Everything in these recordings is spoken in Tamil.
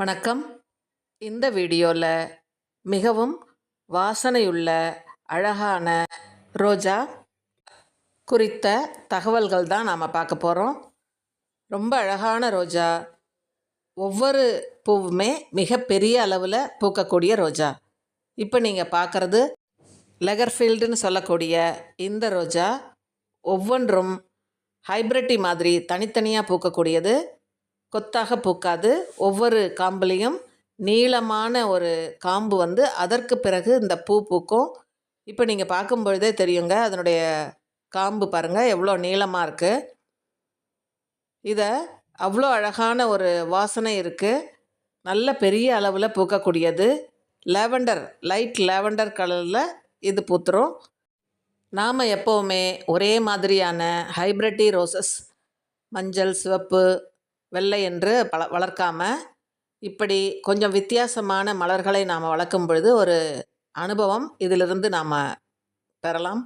வணக்கம். இந்த வீடியோவில் மிகவும் வாசனையுள்ள அழகான ரோஜா குறித்த தகவல்கள் தான் நாம் பார்க்க போகிறோம் ரொம்ப அழகான ரோஜா. ஒவ்வொரு பூவுமே மிகப்பெரிய அளவில் பூக்கக்கூடிய ரோஜா. இப்போ நீங்கள் பார்க்குறது லெகர்ஃபீல்டுன்னு சொல்லக்கூடிய இந்த ரோஜா. ஒவ்வொன்றும் ஹைப்ரிட்டி மாதிரி தனித்தனியாக பூக்கக்கூடியது. கொத்தாக பூக்காது. ஒவ்வொரு காம்புலேயும் நீளமான ஒரு காம்பு வந்து அதற்கு பிறகு இந்த பூ பூக்கும். இப்போ நீங்கள் பார்க்கும் பொழுதே தெரியுங்க அதனுடைய காம்பு பாருங்கள் எவ்வளோ நீளமாக இருக்குது இதை அவ்வளோ அழகான ஒரு வாசனை இருக்குது நல்ல பெரிய அளவில் பூக்கக்கூடியது. லேவண்டர் லைட் லேவண்டர் கலரில் இது பூத்துரும். நாம் எப்போவுமே ஒரே மாதிரியான ஹைப்ரிட்டி ரோசஸ் மஞ்சள் சிவப்பு வெள்ளை என்று பல வளர்க்காமல் இப்படி கொஞ்சம் வித்தியாசமான மலர்களை நாம் வளர்க்கும் பொழுது ஒரு அனுபவம் இதிலிருந்து நாம் பெறலாம்.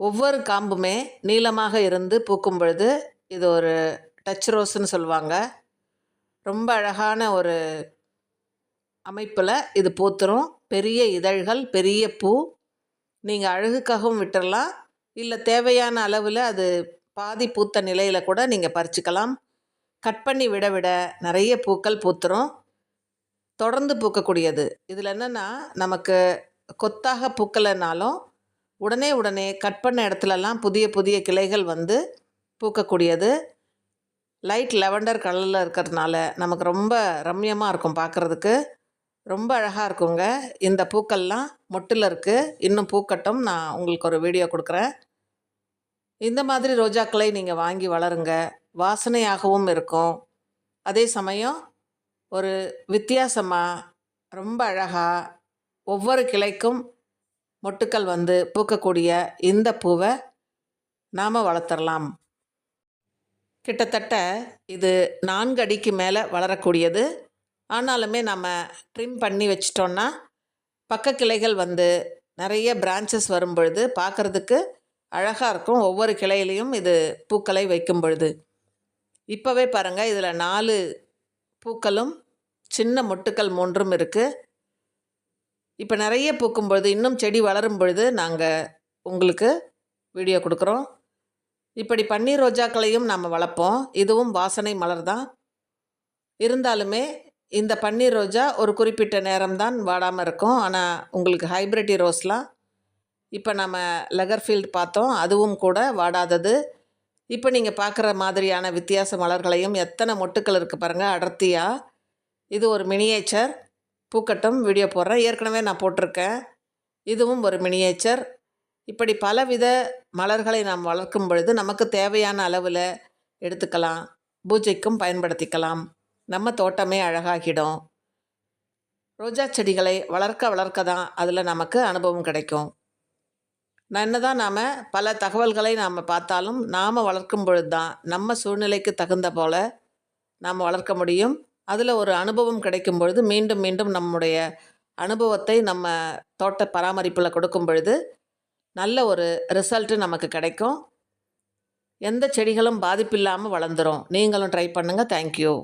ஒவ்வொரு காம்புமே நீளமாக இருந்து பூக்கும் பொழுது இது ஒரு டச் ரோஸ்ன்னு சொல்லுவாங்க. ரொம்ப அழகான ஒரு அமைப்பில் இது பூத்துரும். பெரிய இதழ்கள் பெரிய பூ. நீங்கள் அழகுக்காகவும் விட்டுறலாம். இல்லை தேவையான அளவில் அது பாதி பூத்த நிலையில் கூட நீங்கள் பறிச்சுக்கலாம். கட் பண்ணி விட விட நிறைய பூக்கள் பூத்துரும். தொடர்ந்து பூக்கக்கூடியது. இதில் என்னென்னா நமக்கு கொத்தாக பூக்கலைனாலும் உடனே உடனே கட் பண்ண இடத்துலலாம் புதிய புதிய கிளைகள் வந்து பூக்கக்கூடியது. லைட் லெவண்டர் கலரில் இருக்கிறதுனால நமக்கு ரொம்ப ரம்யமாக இருக்கும் பார்க்குறதுக்கு ரொம்ப அழகாக இருக்குங்க. இந்த பூக்கள்லாம் மொட்டில் இருக்குது இன்னும் பூக்கட்டும். நான் உங்களுக்கு ஒரு வீடியோ கொடுக்குறேன். இந்த மாதிரி ரோஜாக்களை நீங்கள் வாங்கி வளருங்க. வாசனையாகவும் இருக்கும். அதே சமயம் ஒரு வித்தியாசமாக ரொம்ப அழகாக ஒவ்வொரு கிளைக்கும் மொட்டுக்கள் வந்து பூக்கக்கூடிய இந்த பூவை நாம் வளர்த்துடலாம் கிட்டத்தட்ட இது நான்கு அடிக்கு மேலே வளரக்கூடியது. ஆனாலுமே நம்ம ட்ரிம் பண்ணி வச்சிட்டோன்னா பக்க கிளைகள் வந்து நிறைய பிரான்ச்சஸ் வரும் பொழுது பார்க்குறதுக்கு அழகாக இருக்கும். ஒவ்வொரு கிளையிலையும் இது பூக்களை வைக்கும் பொழுது. இப்போவே பாருங்கள் இதில் நாலு பூக்களும் சின்ன மொட்டுக்கள் மூன்றும் இருக்குது இப்போ நிறைய பூக்கும் பொழுது இன்னும் செடி வளரும் பொழுது நாங்கள் உங்களுக்கு வீடியோ கொடுக்குறோம். இப்படி பன்னீர் ரோஜாக்களையும் நாம் வளர்ப்போம். இதுவும் வாசனை மலர் தான் இருந்தாலுமே இந்த பன்னீர் ரோஜா ஒரு குறிப்பிட்ட நேரம்தான் வாடாமல் இருக்கும். ஆனால் உங்களுக்கு ஹைப்ரிட்டி ரோஸ்லாம் இப்போ நம்ம லெகர்ஃபீல்டு பார்த்தோம். அதுவும் கூட வாடாதது. இப்போ நீங்கள் பார்க்குற மாதிரியான வித்தியாச மலர்களையும் எத்தனை மொட்டுக்கள் இருக்குது பாருங்கள் அடர்த்தியாக இது ஒரு மினியேச்சர் பூக்கட்டும் வீடியோ போடுறேன். ஏற்கனவே நான் போட்டிருக்கேன். இதுவும் ஒரு மினியேச்சர் இப்படி பலவித மலர்களை நாம் வளர்க்கும் பொழுது நமக்கு தேவையான அளவில் எடுத்துக்கலாம். பூஜைக்கும் பயன்படுத்திக்கலாம். நம்ம தோட்டமே அழகாகிடும். ரோஜா செடிகளை வளர்க்க வளர்க்க தான் அதில் நமக்கு அனுபவம் கிடைக்கும். நான் என்ன தான் நாம் பல தகவல்களை நாம் பார்த்தாலும் நாம் வளர்க்கும் பொழுது தான் நம்ம சூழ்நிலைக்கு தகுந்த போல் நாம் வளர்க்க முடியும். அதில் ஒரு அனுபவம் கிடைக்கும் பொழுது மீண்டும் மீண்டும் நம்முடைய அனுபவத்தை நம்ம தோட்ட பராமரிப்பில் கொடுக்கும் பொழுது நல்ல ஒரு ரிசல்ட்டு நமக்கு கிடைக்கும். எந்த செடிகளும் பாதிப்பில்லாமல் வளர்ந்துடும் நீங்களும் ட்ரை பண்ணுங்கள் தேங்க்யூ